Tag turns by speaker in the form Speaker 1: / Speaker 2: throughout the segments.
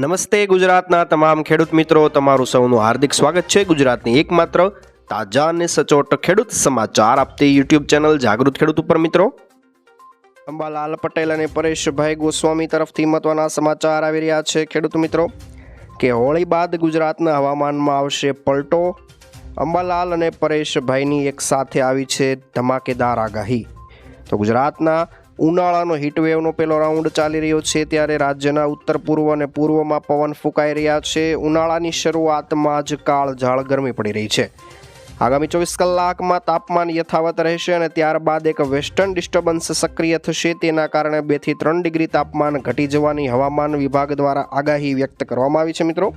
Speaker 1: નમસ્તે ગુજરાતના તમામ ખેડૂત મિત્રો, તમારું સૌનું હાર્દિક સ્વાગત છે ગુજરાતની એકમાત્ર તાજા અને સચોટ ખેડૂત સમાચાર આપતી યુટ્યુબ ચેનલ જાગૃત ખેડૂત ઉપર મિત્રો. અંબાલાલ પટેલ અને પરેશભાઈ ગોસ્વામી તરફથી મહત્વના સમાચાર આવી રહ્યા છે ખેડૂત મિત્રો. કે હોળી બાદ ગુજરાતના હવામાનમાં આવશે પલટો. અંબાલાલ અને પરેશભાઈની એક સાથે આવી છે ધમાકેદાર આગાહી. તો ગુજરાતના ઉનાળાનો હીટવેવનો પહેલો રાઉન્ડ ચાલી રહ્યો છે ત્યારે રાજ્યના ઉત્તર પૂર્વ અને પૂર્વમાં પવન ફૂંકાઈ રહ્યા છે. ઉનાળાની શરૂઆતમાં જ કાળઝાળ ગરમી પડી રહી છે. આગામી ચોવીસ કલાકમાં તાપમાન યથાવત રહેશે અને ત્યારબાદ એક વેસ્ટર્ન ડિસ્ટર્બન્સ સક્રિય થશે. તેના કારણે બેથી ત્રણ ડિગ્રી તાપમાન ઘટી જવાની હવામાન વિભાગ દ્વારા આગાહી વ્યક્ત કરવામાં આવી છે, મિત્રો.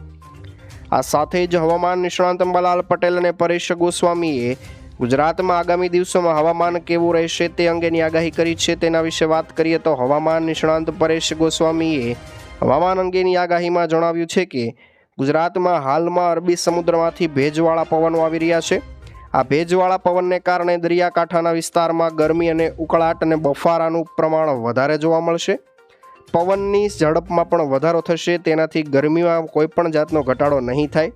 Speaker 1: આ સાથે જ હવામાન નિષ્ણાંત અંબાલાલ પટેલ અને પરેશ ગોસ્વામીએ ગુજરાતમાં આગામી દિવસોમાં હવામાન કેવું રહેશે તે અંગેની આગાહી કરી છે. તેના વિશે વાત કરીએ તો હવામાન નિષ્ણાંત પરેશ ગોસ્વામીએ હવામાન અંગેની આગાહીમાં જણાવ્યું છે કે ગુજરાતમાં હાલમાં અરબી સમુદ્રમાંથી ભેજવાળા પવનો આવી રહ્યા છે. આ ભેજવાળા પવનને કારણે દરિયાકાંઠાના વિસ્તારમાં ગરમી અને ઉકળાટ અને બફારાનું પ્રમાણ વધારે જોવા મળશે. પવનની ઝડપમાં પણ વધારો થશે, તેનાથી ગરમીમાં કોઈ પણ જાતનો ઘટાડો નહીં થાય.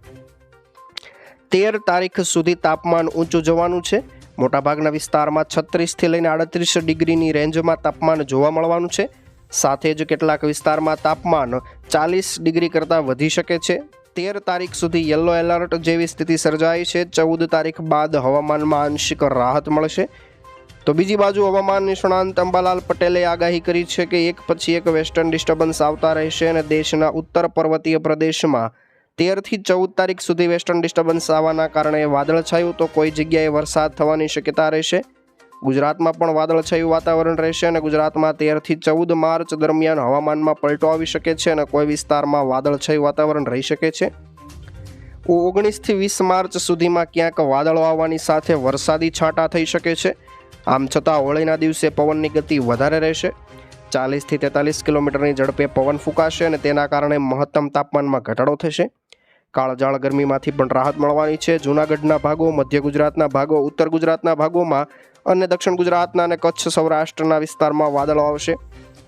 Speaker 1: તેર તારીખ સુધી તાપમાન ઊંચું જવાનું છે. મોટાભાગના વિસ્તારમાં છત્રીસથી લઈને આડત્રીસ ડિગ્રીની રેન્જમાં તાપમાન જોવા મળવાનું છે. સાથે જ કેટલાક વિસ્તારમાં તાપમાન ચાલીસ ડિગ્રી કરતાં વધી શકે છે. તેર તારીખ સુધી યલો એલર્ટ જેવી સ્થિતિ સર્જાઈ છે. ચૌદ તારીખ બાદ હવામાનમાં આંશિક રાહત મળશે. તો બીજી બાજુ હવામાન નિષ્ણાંત અંબાલાલ પટેલે આગાહી કરી છે કે એક પછી એક વેસ્ટર્ન ડિસ્ટર્બન્સ આવતા રહેશે અને દેશના ઉત્તર પર્વતીય પ્રદેશમાં તેરથી ચૌદ તારીખ સુધી વેસ્ટર્ન ડિસ્ટર્બન્સ આવવાના કારણે વાદળછાયું તો કોઈ જગ્યાએ વરસાદ થવાની શક્યતા રહેશે. ગુજરાતમાં પણ વાદળછાયું વાતાવરણ રહેશે અને ગુજરાતમાં તેરથી ચૌદ માર્ચ દરમિયાન હવામાનમાં પલટો આવી શકે છે અને કોઈ વિસ્તારમાં વાદળછાયું વાતાવરણ રહી શકે છે. ઓગણીસથી વીસ માર્ચ સુધીમાં ક્યાંક વાદળો આવવાની સાથે વરસાદી છાંટા થઈ શકે છે. આમ છતાં હોળીના દિવસે પવનની ગતિ વધારે રહેશે. ચાલીસથી તેતાલીસ કિલોમીટરની ઝડપે પવન ફૂંકાશે અને તેના કારણે મહત્તમ તાપમાનમાં ઘટાડો થશે. કાળજાળ ગરમીમાંથી પણ રાહત મળવાની છે. જૂનાગઢના ભાગો, મધ્ય ગુજરાતના ભાગો, ઉત્તર ગુજરાતના ભાગોમાં અને દક્ષિણ ગુજરાતના અને કચ્છ સૌરાષ્ટ્રના વિસ્તારમાં વાદળો આવશે.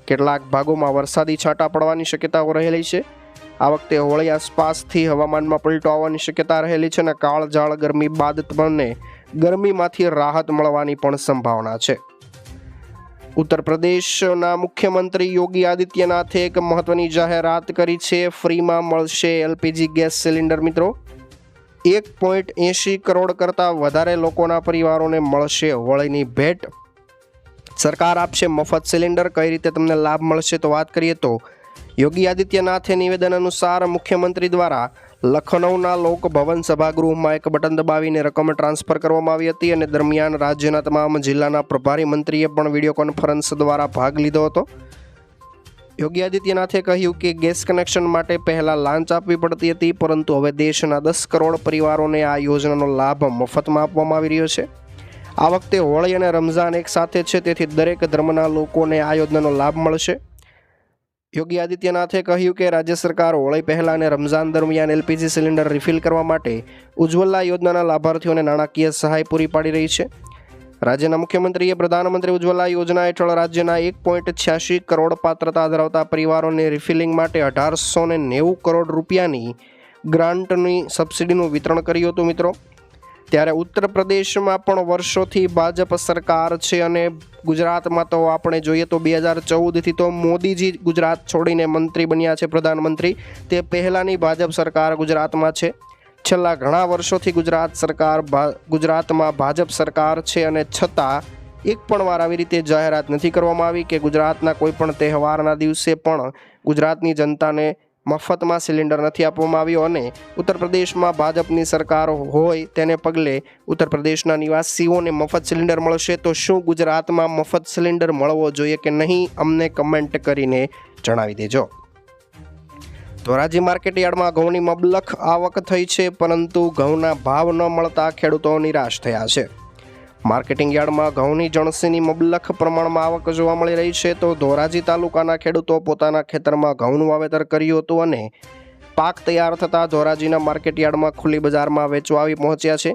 Speaker 1: કેટલાક ભાગોમાં વરસાદી છાંટા પડવાની શક્યતાઓ રહેલી છે. આ વખતે હોળી આસપાસથી હવામાનમાં પલટો આવવાની શક્યતા રહેલી છે અને કાળજાળ ગરમી બાદ તમને ગરમીમાંથી રાહત મળવાની પણ સંભાવના છે. ઉત્તર પ્રદેશના મુખ્યમંત્રી યોગી આદિત્યનાથે એક મહત્વની જાહેરાત કરી છે. ફ્રીમાં મળશે એલપીજી ગેસ સિલિન્ડર, મિત્રો. એક પોઈન્ટ એંશી કરોડ કરતાં વધારે લોકોના પરિવારોને મળશે હોળીની ભેટ. સરકાર આપશે મફત સિલિન્ડર. કઈ રીતે તમને લાભ મળશે તો વાત કરીએ તો યોગી આદિત્યનાથે નિવેદન અનુસાર મુખ્યમંત્રી દ્વારા લખનૌના લોકભવન સભાગૃહમાં એક બટન દબાવીને રકમ ટ્રાન્સફર કરવામાં આવી હતી અને દરમિયાન રાજ્યના તમામ જિલ્લાના પ્રભારી મંત્રીએ પણ વીડિયો કોન્ફરન્સ દ્વારા ભાગ લીધો હતો. યોગી આદિત્યનાથે કહ્યું કે ગેસ કનેક્શન માટે પહેલાં લાંચ આપવી પડતી હતી, પરંતુ હવે દેશના દસ કરોડ પરિવારોને આ યોજનાનો લાભ મફતમાં આપવામાં આવી રહ્યો છે. આ વખતે હોળી અને રમઝાન એક સાથે છે, તેથી દરેક ધર્મના લોકોને આ યોજનાનો લાભ મળશે. યોગી આદિત્યનાથે કહ્યું કે રાજ્ય સરકાર હોળી પહેલાં અને રમઝાન દરમિયાન એલપીજી સિલિન્ડર રિફિલ કરવા માટે ઉજ્જવલા યોજનાના લાભાર્થીઓને નાણાકીય સહાય પૂરી પાડી રહી છે. રાજ્યના મુખ્યમંત્રીએ પ્રધાનમંત્રી ઉજ્જવલા યોજના હેઠળ રાજ્યના એક પોઈન્ટ છ્યાસી કરોડ પાત્રતા ધરાવતા પરિવારોને રિફિલિંગ માટે અઢારસો ને નેવું કરોડ રૂપિયાની ગ્રાન્ટની સબસિડીનું વિતરણ કર્યું હતું મિત્રો. ત્યારે ઉત્તર પ્રદેશમાં પણ વર્ષોથી ભાજપ સરકાર છે અને ગુજરાતમાં તો આપણે જોઈએ તો બે હજાર ચૌદથી તો મોદીજી ગુજરાત છોડીને મંત્રી બન્યા છે પ્રધાનમંત્રી. તે પહેલાંની ભાજપ સરકાર ગુજરાતમાં છે. છેલ્લા ઘણા વર્ષોથી ગુજરાત સરકાર ગુજરાતમાં ભાજપ સરકાર છે અને છતાં એક પણ વાર આવી રીતે જાહેરાત નથી કરવામાં આવી કે ગુજરાતના કોઈ પણ તહેવારના દિવસે પણ ગુજરાતની જનતાને મફતમાં સિલિન્ડર નથી આપવામાં આવ્યો અને ઉત્તર પ્રદેશમાં ભાજપની સરકાર હોય તેને પગલે ઉત્તર પ્રદેશના નિવાસીઓને મફત સિલિન્ડર મળશે. તો શું ગુજરાતમાં મફત સિલિન્ડર મળવો જોઈએ કે નહીં? અમને કમેન્ટ કરીને જણાવી દેજો. ધોરાજી માર્કેટ યાર્ડમાં ઘઉંની મબલખ આવક થઈ છે, પરંતુ ઘઉંના ભાવ ન મળતા ખેડૂતો નિરાશ થયા છે. માર્કેટિંગ યાર્ડમાં ઘઉંની જણસીની મબલખ પ્રમાણમાં આવક જોવા મળી રહી છે તો ધોરાજી તાલુકાના ખેડૂતો પોતાના ખેતરમાં ઘઉંનું વાવેતર કર્યું હતું અને પાક તૈયાર થતાં ધોરાજીના માર્કેટ યાર્ડમાં ખુલ્લી બજારમાં વેચવા આવી પહોંચ્યા છે.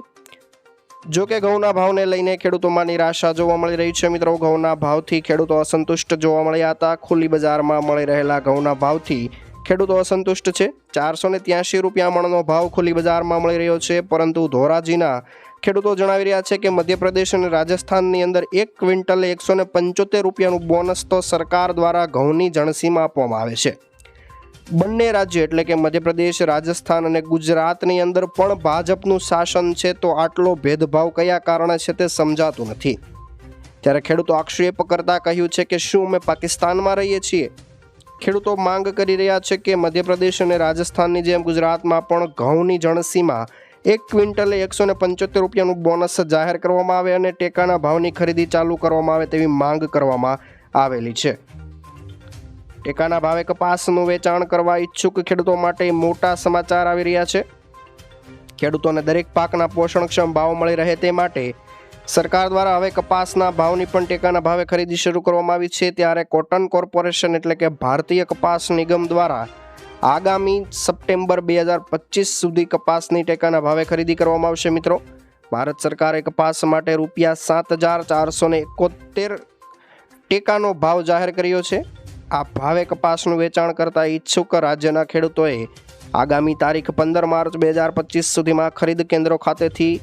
Speaker 1: જો કે ઘઉંના ભાવને લઈને ખેડૂતોમાં નિરાશા જોવા મળી રહી છે. મિત્રો, ઘઉંના ભાવથી ખેડૂતો અસંતુષ્ટ જોવા મળ્યા હતા. ખુલ્લી બજારમાં મળી રહેલા ઘઉંના ભાવથી ખેડૂતો અસંતુષ્ટ છે. ચારસો ને ત્યાંશી રૂપિયા મણનો ભાવ ખુલ્લી બજારમાં મળી રહ્યો છે, પરંતુ ધોરાજીના ખેડૂતો જણાવી રહ્યા છે કે મધ્યપ્રદેશ અને રાજસ્થાનની અંદર એક ક્વિન્ટલે એકસો ને પંચોતેર રૂપિયાનું બોનસ તો સરકાર દ્વારા ઘઉંની જણસીમાં આપવામાં આવે છે. બંને રાજ્ય એટલે કે મધ્યપ્રદેશ, રાજસ્થાન અને ગુજરાતની અંદર પણ ભાજપનું શાસન છે તો આટલો ભેદભાવ કયા કારણે છે તે સમજાતું નથી. ત્યારે ખેડૂતો આક્ષેપ કરતા કહ્યું છે કે શું અમે પાકિસ્તાનમાં રહીએ છીએ? ખેડૂતો માંગ કરી રહ્યા છે કે મધ્યપ્રદેશ અને રાજસ્થાનની જેમ ગુજરાતમાં પણ ઘઉંની જણસીમાં એક ક્વિન્ટલે એકસો ને પંચોતેર રૂપિયાનું બોનસ જાહેર કરવામાં આવે અને ટેકાના ભાવની ખરીદી ચાલુ કરવામાં આવે તેવી માંગ કરવામાં આવેલી છે. ટેકાના ભાવે કપાસનું વેચાણ કરવા ઈચ્છુક ખેડૂતો માટે મોટા સમાચાર આવી રહ્યા છે. ખેડૂતોને દરેક પાકના પોષણક્ષમ ભાવ મળી રહે તે માટે સરકાર દ્વારા હવે કપાસના ભાવની પણ ટેકાના ભાવે ખરીદી શરૂ કરવામાં આવી છે. ત્યારે કોટન કોર્પોરેશન એટલે કે ભારતીય કપાસ નિગમ દ્વારા આગામી સપ્ટેમ્બર બે હજાર પચીસ સુધી કપાસની ટેકાના ભાવે ખરીદી કરવામાં આવશે, મિત્રો. ભારત સરકારે કપાસ માટે રૂપિયા સાત હજાર ચારસો ને એકોતેર ટેકાનો ભાવ જાહેર કર્યો છે. આ ભાવે કપાસનું વેચાણ કરતા ઈચ્છુક રાજ્યના ખેડૂતોએ આગામી તારીખ પંદર માર્ચ બે હજાર પચીસ સુધીમાં ખરીદ કેન્દ્રો ખાતેથી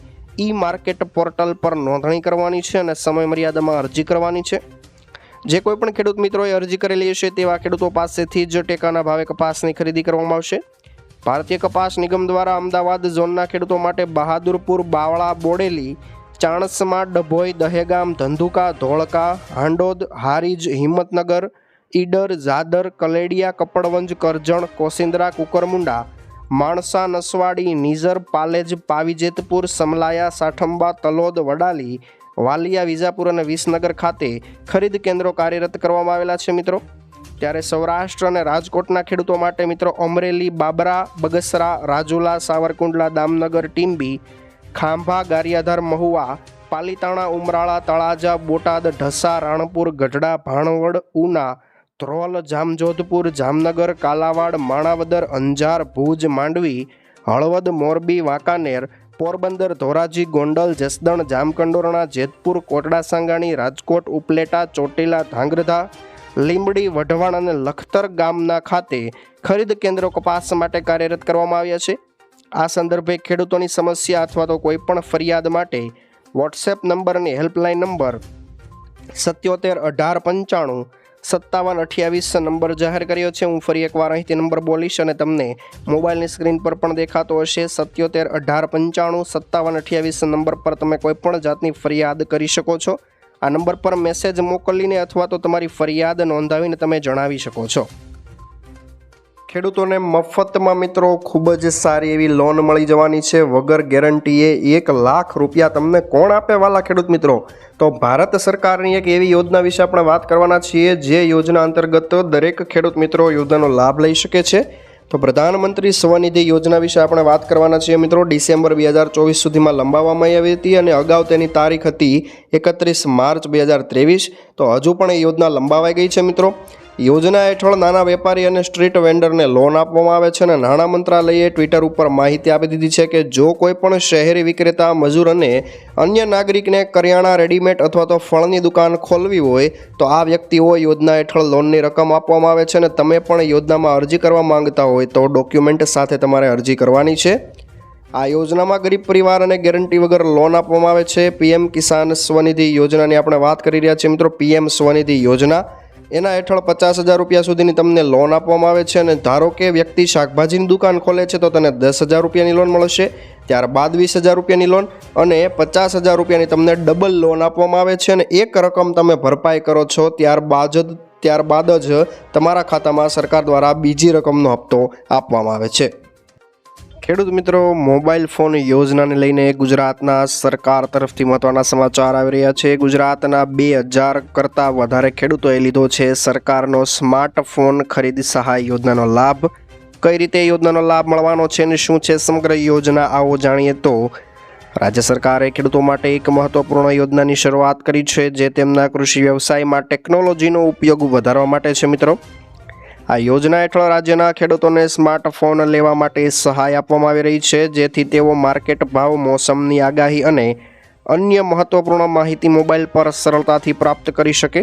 Speaker 1: ઈ માર્કેટ પોર્ટલ પર નોંધણી કરવાની છે અને સમય મર્યાદામાં અરજી કરવાની છે. જે કોઈ પણ ખેડૂત મિત્રોએ અરજી કરેલી હશે તેવા ખેડૂતો પાસેથી જ ટેકાના ભાવે કપાસની ખરીદી કરવામાં આવશે. ભારતીય કપાસ નિગમ દ્વારા અમદાવાદ ઝોનના ખેડૂતો માટે બહાદુરપુર, બાવળા, બોડેલી, ચાણસમા, ડભોઈ, દહેગામ, ધંધુકા, ધોળકા, હાંડોદ, હારીજ, હિંમતનગર, ઈડર, ઝાદર, કલેડિયા, કપડવંજ, કરજણ કોસિંદ્રા કુકરમુંડા, માણસા, નસવાડી, નિઝર, પાલેજ, પાવીજેતપુર, સમલાયા, સાઠંબા, તલોદ, વડાલી વાલિયા, વિજાપુર અને વિસનગર ખાતે ખરીદ કેન્દ્રો કાર્યરત કરવામાં આવેલા છે મિત્રો. ત્યારે સૌરાષ્ટ્ર અને રાજકોટના ખેડૂતો માટે મિત્રો અમરેલી, બાબરા, બગસરા, રાજુલા, સાવરકુંડલા, દામનગર, ટીંબી, ખાંભા, ગારિયાધાર, મહુવા, પાલીતાણા, ઉમરાળા, તળાજા, બોટાદ, ઢસા, રાણપુર, ગઢડા, ભાણવડ, ઉના, ધ્રોલ, જામજોધપુર, જામનગર, કાલાવાડ, માણાવદર, અંજાર, ભુજ, માંડવી, હળવદ, મોરબી, વાંકાનેર પોરબંદર, ધોરાજી, ગોંડલ, જસદણ, જામકંડોરણા, જેતપુર, કોટડા, સાંગાણી, રાજકોટ, ઉપલેટા, ચોટીલા ધાંગ્રધા લીંબડી, વઢવાણ અને લખતર ગામના ખાતે ખરીદ કેન્દ્રો કપાસ માટે કાર્યરત કરવામાં આવ્યા છે. આ સંદર્ભે ખેડૂતોની સમસ્યા અથવા તો કોઈ પણ ફરિયાદ માટે વોટ્સએપ નંબર અને હેલ્પલાઇન નંબર સત્યોતેર અઢાર પંચાણું સત્તાવન અઠ્યાવીસ નંબર જાહેર કર્યો છે. હું ફરી એકવાર અહીંથી નંબર બોલીશ અને તમને મોબાઈલની સ્ક્રીન પર પણ દેખાતો હશે. સત્યોતેર અઢાર પંચાણું સત્તાવન અઠ્યાવીસ નંબર પર તમે કોઈપણ જાતની ફરિયાદ કરી શકો છો. આ નંબર પર મેસેજ મોકલીને અથવા તો તમારી ફરિયાદ નોંધાવીને તમે જણાવી શકો છો. ખેડૂતોને મફતમાં મિત્રો ખૂબ જ સારી એવી લોન મળી જવાની છે. વગર ગેરંટીએ એક લાખ રૂપિયા તમને કોણ આપે વાલા ખેડૂત મિત્રો? તો ભારત સરકારની એક એવી યોજના વિશે આપણે વાત કરવાના છીએ, જે યોજના અંતર્ગત દરેક ખેડૂત મિત્રો યોજનાનો લાભ લઈ શકે છે. તો પ્રધાનમંત્રી સ્વનિધિ યોજના વિશે આપણે વાત કરવાના છીએ મિત્રો. ડિસેમ્બર બે હજાર ચોવીસ સુધીમાં લંબાવવામાં આવી હતી અને અગાઉ તેની તારીખ હતી એકત્રીસ માર્ચ બે હજાર ત્રેવીસ. તો હજુ પણ એ યોજના લંબાવાઈ ગઈ છે મિત્રો. યોજના હેઠળ નાના વેપારી અને સ્ટ્રીટ વેન્ડરને લોન આપવામાં આવે છે અને નાણાં મંત્રાલયે ટ્વિટર ઉપર માહિતી આપી દીધી છે કે જો કોઈ પણ શહેરી વિક્રેતા, મજૂર અને અન્ય નાગરિકને કરિયાણા રેડીમેડ અથવા તો ફળની દુકાન ખોલવી હોય, તો આ વ્યક્તિઓ યોજના હેઠળ લોનની રકમ આપવામાં આવે છે અને તમે પણ યોજનામાં અરજી કરવા માંગતા હોય તો ડોક્યુમેન્ટ સાથે તમારે અરજી કરવાની છે. આ યોજનામાં ગરીબ પરિવાર અને ગેરંટી વગર લોન આપવામાં આવે છે. પીએમ કિસાન સ્વનિધિ યોજનાની આપણે વાત કરી રહ્યા છીએ મિત્રો. પીએમ સ્વનિધિ યોજના. એના હેઠળ પચાસ હજાર રૂપિયા સુધીની તમને લોન આપવામાં આવે છે અને ધારો કે વ્યક્તિ શાકભાજીની દુકાન ખોલે છે તો તને દસ હજાર રૂપિયાની લોન મળશે, ત્યારબાદ વીસ હજાર રૂપિયાની લોન અને પચાસ હજાર રૂપિયાની તમને ડબલ લોન આપવામાં આવે છે અને એક રકમ તમે ભરપાઈ કરો છો, ત્યારબાદ ત્યારબાદ જ તમારા ખાતામાં સરકાર દ્વારા બીજી રકમનો હપ્તો આપવામાં આવે છે. ખેડૂત મિત્રો, મોબાઈલ ફોન યોજનાને લઈને ગુજરાતના સરકાર તરફથી મહત્વના સમાચાર આવી રહ્યા છે. ગુજરાતના બે હજાર કરતાં વધારે ખેડૂતોએ લીધો છે સરકારનો સ્માર્ટફોન ખરીદ સહાય યોજનાનો લાભ. કઈ રીતે યોજનાનો લાભ મળવાનો છે અને શું છે સમગ્ર યોજના, આવો જાણીએ તો રાજ્ય સરકારે ખેડૂતો માટે એક મહત્વપૂર્ણ યોજનાની શરૂઆત કરી છે, જે તેમના કૃષિ વ્યવસાયમાં ટેકનોલોજીનો ઉપયોગ વધારવા માટે છે મિત્રો. આ યોજના હેઠળ રાજ્યના ખેડૂતોને સ્માર્ટફોન લેવા માટે સહાય આપવામાં આવી રહી છે, જેથી તેઓ માર્કેટ ભાવ, મોસમની આગાહી અને અન્ય મહત્વપૂર્ણ માહિતી મોબાઈલ પર સરળતાથી પ્રાપ્ત કરી શકે.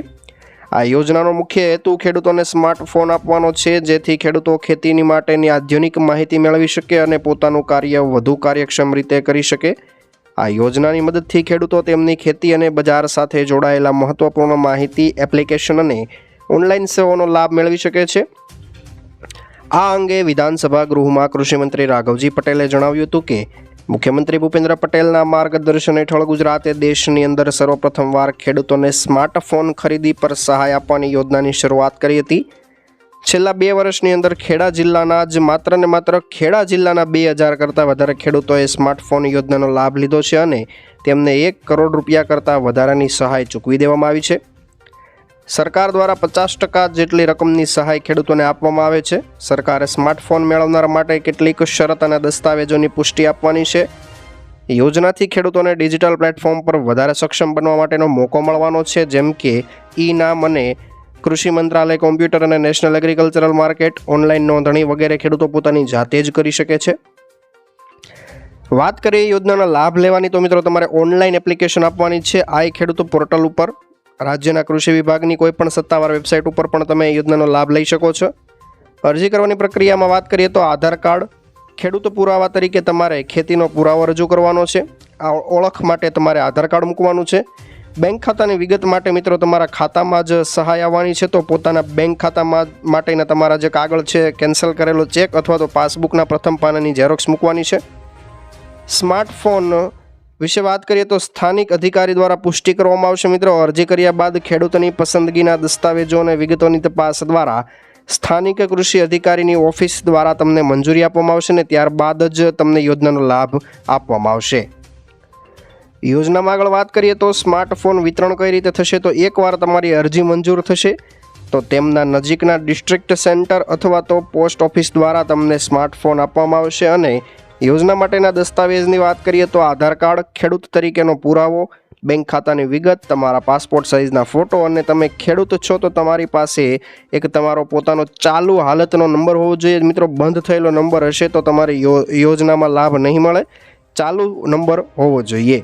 Speaker 1: આ યોજનાનો મુખ્ય હેતુ ખેડૂતોને સ્માર્ટફોન આપવાનો છે, જેથી ખેડૂતો ખેતીની માટેની આધુનિક માહિતી મેળવી શકે અને પોતાનું કાર્ય વધુ કાર્યક્ષમ રીતે કરી શકે. આ યોજનાની મદદથી ખેડૂતો તેમની ખેતી અને બજાર સાથે જોડાયેલા મહત્વપૂર્ણ માહિતી, એપ્લિકેશન અને ઓનલાઈન સેવાઓનો લાભ મેળવી શકે છે. આ અંગે વિધાનસભા ગૃહમાં કૃષિમંત્રી રાઘવજી પટેલે જણાવ્યું હતું કે, મુખ્યમંત્રી ભૂપેન્દ્ર પટેલના માર્ગદર્શન હેઠળ ગુજરાતે દેશની અંદર સર્વપ્રથમવાર ખેડૂતોને સ્માર્ટફોન ખરીદી પર સહાય આપવાની યોજનાની શરૂઆત કરી હતી. છેલ્લા બે વર્ષની અંદર ખેડા જિલ્લાના જ માત્ર ને માત્ર ખેડા જિલ્લાના બે હજાર કરતાં વધારે ખેડૂતોએ સ્માર્ટફોન યોજનાનો લાભ લીધો છે અને તેમને એક કરોડ રૂપિયા કરતાં વધારાની સહાય ચૂકવી દેવામાં આવી છે. સરકાર દ્વારા પચાસ ટકા જેટલી રકમની સહાય ખેડૂતોને આપવામાં આવે છે. સરકારે સ્માર્ટફોન મેળવનાર માટે કેટલીક શરત અને દસ્તાવેજોની પુષ્ટિ આપવાની છે. યોજનાથી ખેડૂતોને ડિજિટલ પ્લેટફોર્મ પર વધારે સક્ષમ બનવા માટેનો મોકો મળવાનો છે, જેમ કે ઈ નામ અને કૃષિ મંત્રાલય, કોમ્પ્યુટર અને નેશનલ એગ્રીકલ્ચરલ માર્કેટ, ઓનલાઈન નોંધણી વગેરે ખેડૂતો પોતાની જાતે જ કરી શકે છે. વાત કરીએ યોજનાના લાભ લેવાની, તો મિત્રો તમારે ઓનલાઈન એપ્લિકેશન આપવાની છે. આ એ ખેડૂતો પોર્ટલ ઉપર રાજ્યના કૃષિ વિભાગની કોઈ પણ સત્તાવાર વેબસાઇટ ઉપર પણ તમે યોજનાનો લાભ લઈ શકો છો. અરજી કરવાની પ્રક્રિયામાં વાત કરીએ તો આધાર કાર્ડ, ખેડૂત પુરાવા તરીકે તમારે ખેતીનો પુરાવો રજૂ કરવાનો છે. આ ઓળખ માટે તમારે આધાર કાર્ડ મૂકવાનું છે. બેંક ખાતાની વિગત માટે મિત્રો તમારા ખાતામાં જ સહાય આવવાની છે તો પોતાના બેંક ખાતામાં માટેના તમારા જે કાગળ છે કેન્સલ કરેલો ચેક અથવા તો પાસબુકના પ્રથમ પાનાની ઝેરોક્સ મૂકવાની છે. સ્માર્ટફોન વિશે વાત કરીએ તો સ્થાનિક અધિકારી દ્વારા પુષ્ટિ કરવામાં આવશે મિત્રો. અરજી કર્યા બાદ ખેડૂતોની પસંદગીના દસ્તાવેજો અને વિગતોની તપાસ દ્વારા સ્થાનિક કૃષિ અધિકારીની ઓફિસ દ્વારા તમને મંજૂરી આપવામાં આવશે ને ત્યારબાદ જ તમને યોજનાનો લાભ આપવામાં આવશે. યોજનામાં આગળ વાત કરીએ તો સ્માર્ટફોન વિતરણ કઈ રીતે થશે? તો એકવાર તમારી અરજી મંજૂર થશે, તો તેમના નજીકના ડિસ્ટ્રિક્ટ સેન્ટર અથવા તો પોસ્ટ ઓફિસ દ્વારા તમને સ્માર્ટફોન આપવામાં આવશે અને યોજના માટેના દસ્તાવેજની વાત કરીએ તો આધાર કાર્ડ, ખેડૂત તરીકેનો પુરાવો, બેંક ખાતાની વિગત, તમારા પાસપોર્ટ સાઇઝના ફોટો અને તમે ખેડૂત છો તો તમારી પાસે એક તમારો પોતાનો ચાલુ હાલતનો નંબર હોવો જોઈએ. મિત્રો, બંધ થયેલો નંબર હશે તો તમારી યોજનામાં લાભ નહીં મળે. ચાલુ નંબર હોવો જોઈએ.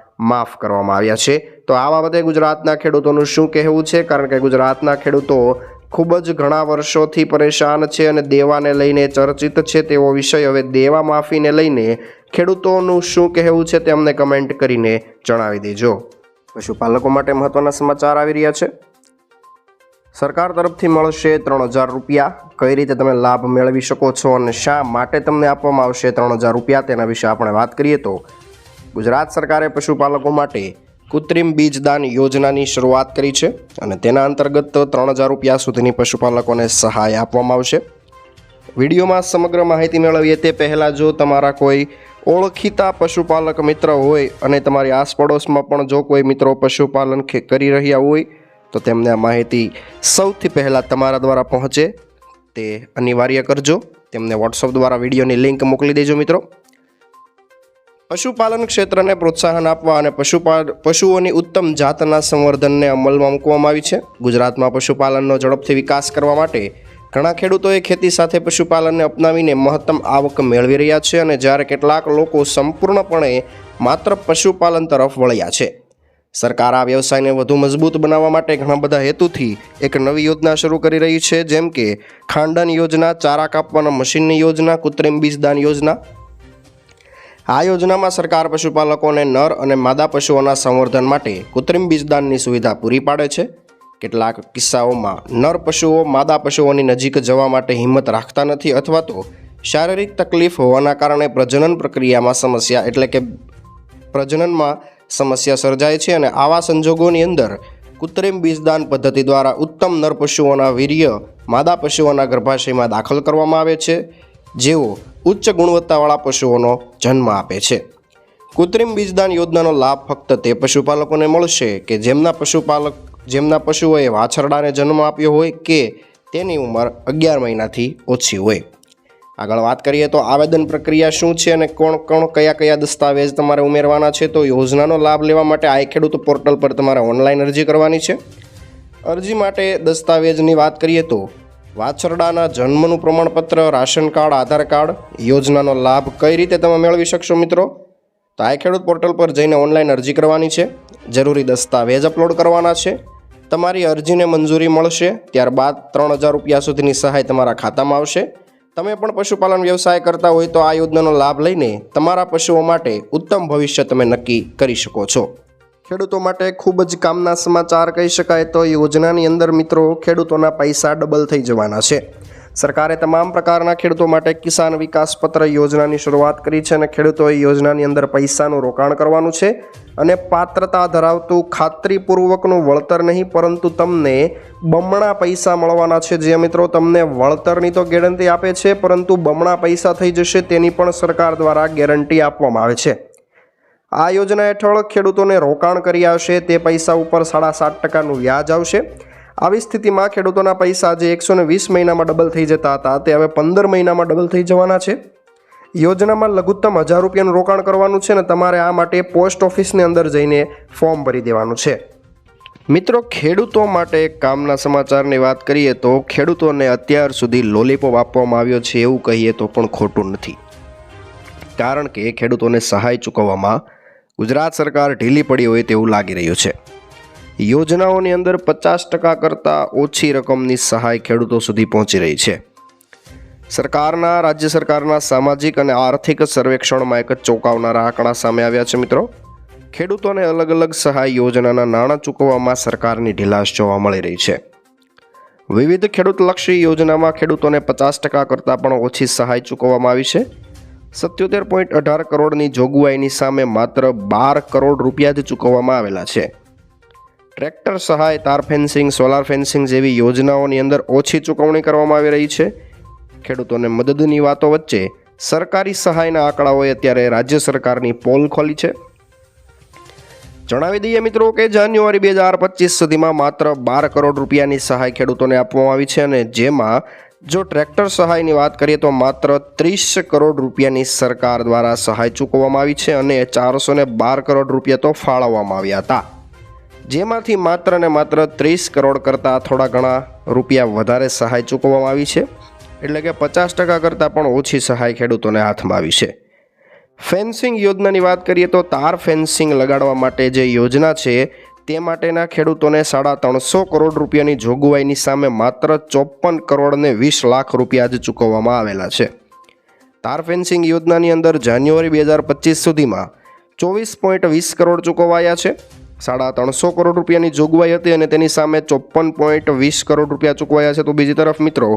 Speaker 1: માફ કરવામાં આવ્યા છે. તો આ બાબતે ગુજરાતના ખેડૂતોનું શું કહેવું છે? કારણ કે ગુજરાતના ખેડૂતો ખૂબ જ ઘણા વર્ષોથી પરેશાન છે અને દેવાને લઈને ચર્ચિત છે તેવો વિષય હવે દેવા માફીને લઈને ખેડૂતોનું શું કહેવું છે તે અમને કમેન્ટ કરીને જણાવી દેજો. પશુપાલકો માટે મહત્વના સમાચાર આવી રહ્યા છે. સરકાર તરફથી મળશે ત્રણ હજાર રૂપિયા. કઈ રીતે તમે લાભ મેળવી શકો છો અને શા માટે તમને આપવામાં આવશે ત્રણ હજાર રૂપિયા તેના વિશે આપણે વાત કરીએ તો ગુજરાત સરકારે પશુપાલકો માટે કૃત્રિમ બીજદાન યોજનાની શરૂઆત કરી છે અને તેના અંતર્ગત ત્રણ હજાર રૂપિયા સુધીની પશુપાલકોને સહાય આપવામાં આવશે. વિડીયોમાં સમગ્ર માહિતી મેળવીએ તે પહેલાં જો તમારા કોઈ ઓળખીતા પશુપાલક મિત્ર હોય અને તમારી આસપડોશમાં પણ જો કોઈ મિત્રો પશુપાલન કરી રહ્યા હોય, તો તેમને આ માહિતી સૌથી પહેલાં તમારા દ્વારા પહોંચે. તે અનિવાર્ય કરજો. તેમને વોટ્સઅપ દ્વારા વિડીયોની લિંક મોકલી દેજો મિત્રો. પશુપાલન ક્ષેત્રને પ્રોત્સાહન આપવા અને પશુપાલ, પશુઓની ઉત્તમ જાતના સંવર્ધનને અમલમાં મૂકવામાં આવી છે. ગુજરાતમાં પશુપાલનનો ઝડપથી વિકાસ કરવા માટે ઘણા ખેડૂતોએ ખેતી સાથે પશુપાલનને અપનાવીને મહત્તમ આવક મેળવી રહ્યા છે અને જ્યારે કેટલાક લોકો સંપૂર્ણપણે માત્ર પશુપાલન તરફ વળ્યા છે. સરકાર આ વ્યવસાયને વધુ મજબૂત બનાવવા માટે ઘણા બધા હેતુથી એક નવી યોજના શરૂ કરી રહી છે, જેમ કે ખાંડન યોજના, ચારા કાપવાના મશીનની યોજના, કૃત્રિમ બીજદાન યોજના આ યોજનામાં સરકાર પશુપાલકોને નર અને માદા પશુઓના સંવર્ધન માટે કૃત્રિમ બીજદાનની સુવિધા પૂરી પાડે છે. કેટલાક કિસ્સાઓમાં નર પશુઓ માદા પશુઓની નજીક જવા માટે હિંમત રાખતા નથી અથવા તો શારીરિક તકલીફ હોવાના કારણે પ્રજનન પ્રક્રિયામાં સમસ્યા એટલે કે પ્રજનનમાં સમસ્યા સર્જાય છે અને આવા સંજોગોની અંદર કૃત્રિમ બીજદાન પદ્ધતિ દ્વારા ઉત્તમ નર પશુઓના વીર્ય માદા પશુઓના ગર્ભાશયમાં દાખલ કરવામાં આવે છે. જેઓ ઉચ્ચ ગુણવત્તાવાળા પશુઓનો જન્મ આપે છે. કૃત્રિમ બીજદાન યોજનાનો લાભ ફક્ત તે પશુપાલકોને મળશે કે જેમના પશુપાલક, જેમના પશુઓએ વાછરડાને જન્મ આપ્યો હોય કે તેની ઉંમર અગિયાર મહિનાથી ઓછી હોય. આગળ વાત કરીએ તો આવેદન પ્રક્રિયા શું છે અને કોણ કોણ, કયા કયા દસ્તાવેજ તમારે ઉમેરવાના છે તો યોજનાનો લાભ લેવા માટે આઈ ખેડૂત પોર્ટલ પર તમારે ઓનલાઈન અરજી કરવાની છે. અરજી માટે દસ્તાવેજની વાત કરીએ તો વાછરડાના જન્મનું પ્રમાણપત્ર, રાશન કાર્ડ, આધાર કાર્ડ યોજનાનો લાભ કઈ રીતે તમે મેળવી શકશો મિત્રો? તો આ ખેડૂત પોર્ટલ પર જઈને ઓનલાઈન અરજી કરવાની છે. જરૂરી દસ્તાવેજ અપલોડ કરવાના છે. તમારી અરજીને મંજૂરી મળશે, ત્યારબાદ ત્રણ હજાર રૂપિયા સુધીની સહાય તમારા ખાતામાં આવશે. તમે પણ પશુપાલન વ્યવસાય કરતા હોય તો આ યોજનાનો લાભ લઈને તમારા પશુઓ માટે ઉત્તમ ભવિષ્ય તમે નક્કી કરી શકો છો. ખેડૂતો માટે ખૂબ જ કામના સમાચાર કહી શકાય તો યોજનાની અંદર મિત્રો ખેડૂતોના પૈસા ડબલ થઈ જવાના છે. સરકારે તમામ પ્રકારના ખેડૂતો માટે કિસાન વિકાસ પત્ર યોજનાની શરૂઆત કરી છે અને ખેડૂતોએ યોજનાની અંદર પૈસાનું રોકાણ કરવાનું છે અને પાત્રતા ધરાવતું ખાતરીપૂર્વકનું વળતર નહીં, પરંતુ તમને બમણા પૈસા મળવાના છે. જે મિત્રો તમને વળતરની તો ગેરંટી આપે છે, પરંતુ બમણા પૈસા થઈ જશે તેની પણ સરકાર દ્વારા ગેરંટી આપવામાં આવે છે. આ યોજના હેઠળ ખેડૂતોને રોકાણ કરી આવશે, તે પૈસા ઉપર સાડા સાત ટકાનું વ્યાજ આવશે. આવી સ્થિતિમાં ખેડૂતોના પૈસા જે એકસો વીસ મહિનામાં ડબલ થઈ જતા હતા. તે હવે પંદર મહિનામાં ડબલ થઈ જવાના છે. યોજનામાં લઘુત્તમ હજાર રૂપિયાનું રોકાણ કરવાનું છે અને તમારે આ માટે પોસ્ટ ઓફિસની અંદર જઈને ફોર્મ ભરી દેવાનું છે. મિત્રો, ખેડૂતો માટે કામના સમાચારની વાત કરીએ તો ખેડૂતોને અત્યાર સુધી લોલીપોપ આપવામાં આવ્યો છે, એવું કહીએ તો પણ ખોટું નથી. કારણ કે ખેડૂતોને સહાય ચૂકવવામાં ગુજરાત સરકાર ઢીલી પડી હોય તેવું લાગી રહ્યું છે. યોજનાઓની અંદર પચાસ ટકા કરતાં ઓછી રકમની સહાય ખેડૂતો સુધી પહોંચી રહી છે. સરકારના, રાજ્ય સરકારના સામાજિક અને આર્થિક સર્વેક્ષણમાં એક ચોંકાવનારા આંકડા સામે આવ્યા છે મિત્રો. ખેડૂતોને અલગ અલગ સહાય યોજનાના નાણાં ચૂકવવામાં સરકારની ઢીલાશ જોવા મળી રહી છે. વિવિધ ખેડૂતલક્ષી યોજનામાં ખેડૂતોને પચાસ ટકા કરતાં પણ ઓછી સહાય ચૂકવવામાં આવી છે. સત્યોતેર પોઈન્ટ અઢાર કરોડની જોગવાઈની સામે માત્ર બાર કરોડ રૂપિયા જ ચૂકવવામાં આવેલા છે. ટ્રેક્ટર સહાય, તાર ફેન્સિંગ, સોલાર ફેન્સિંગ જેવી યોજનાઓની અંદર ઓછી ચૂકવણી કરવામાં આવી રહી છે. ખેડૂતોને મદદની વાતો વચ્ચે સરકારી સહાયના આંકડાઓએ અત્યારે રાજ્ય સરકારની પોલ ખોલી છે. જણાવી દઈએ મિત્રો કે જાન્યુઆરી બે હજાર પચીસ સુધીમાં માત્ર બાર કરોડ રૂપિયાની સહાય ખેડૂતોને આપવામાં આવી છે અને જેમાં જો ટ્રેક્ટર સહાયની વાત કરીએ તો માત્ર ત્રીસ કરોડ રૂપિયાની સરકાર દ્વારા સહાય ચૂકવવામાં આવી છે અને ચારસો બાર કરોડ રૂપિયા તો ફાળવવામાં આવ્યા હતા. જેમાંથી માત્ર ને માત્ર ત્રીસ કરોડ કરતાં થોડા ઘણા રૂપિયા વધારે સહાય ચૂકવવામાં આવી છે. એટલે કે પચાસ ટકા કરતાં પણ ઓછી સહાય ખેડૂતોને હાથમાં આવી છે. ફેન્સિંગ યોજનાની વાત કરીએ તો તાર ફેન્સિંગ લગાડવા માટે જે યોજના છે તે માટેના ખેડૂતોને સાડા ત્રણસો કરોડ રૂપિયાની જોગવાઈની સામે માત્ર ચોપન કરોડને વીસ લાખ રૂપિયા જ ચૂકવવામાં આવેલા છે. તાર ફેન્સિંગ યોજનાની અંદર જાન્યુઆરી બે હજાર પચીસ સુધીમાં ચોવીસ પોઈન્ટ વીસ કરોડ ચૂકવાયા છે. સાડા ત્રણસો કરોડ રૂપિયાની જોગવાઈ હતી અને તેની સામે ચોપન પોઈન્ટ વીસ કરોડ રૂપિયા ચૂકવાયા છે. તો બીજી તરફ મિત્રો,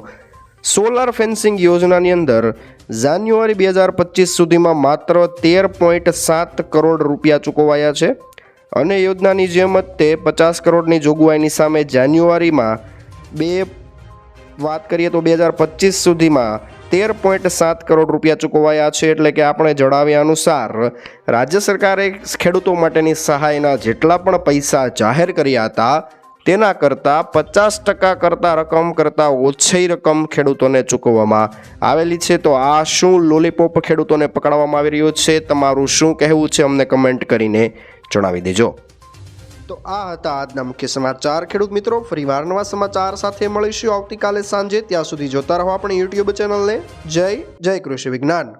Speaker 1: સોલાર ફેન્સિંગ યોજનાની અંદર જાન્યુઆરી બે હજાર પચીસ સુધીમાં માત્ર તેર પોઈન્ટ સાત કરોડ રૂપિયા ચૂકવાયા છે. અને યોજનાની જેમ જ તે પચાસ કરોડની જોગવાઈની સામે જાન્યુઆરીમાં બે વાત કરીએ તો બે હજાર પચીસ સુધીમાં તેર પોઈન્ટ સાત કરોડ રૂપિયા ચૂકવાયા છે એટલે કે આપણે જણાવ્યા અનુસાર રાજ્ય સરકારે ખેડૂતો માટેની સહાયના જેટલા પણ પૈસા જાહેર કર્યા હતા, તેના કરતાં પચાસ ટકા કરતાં રકમ કરતાં ઓછી રકમ ખેડૂતોને ચૂકવવામાં આવેલી છે. તો આ શું લોલીપોપ ખેડૂતોને પકડવામાં આવી રહ્યો છે? તમારું શું કહેવું છે? અમને કમેન્ટ કરીને જણાવી દેજો. તો આ હતા આજના મુખ્ય સમાચાર. ખેડૂત મિત્રો ફરીવાર નવા સમાચાર સાથે મળીશું આવતીકાલે સાંજે. ત્યાં સુધી જોતા રહો આપણી યુટ્યુબ ચેનલને. જય જય કૃષિ વિજ્ઞાન.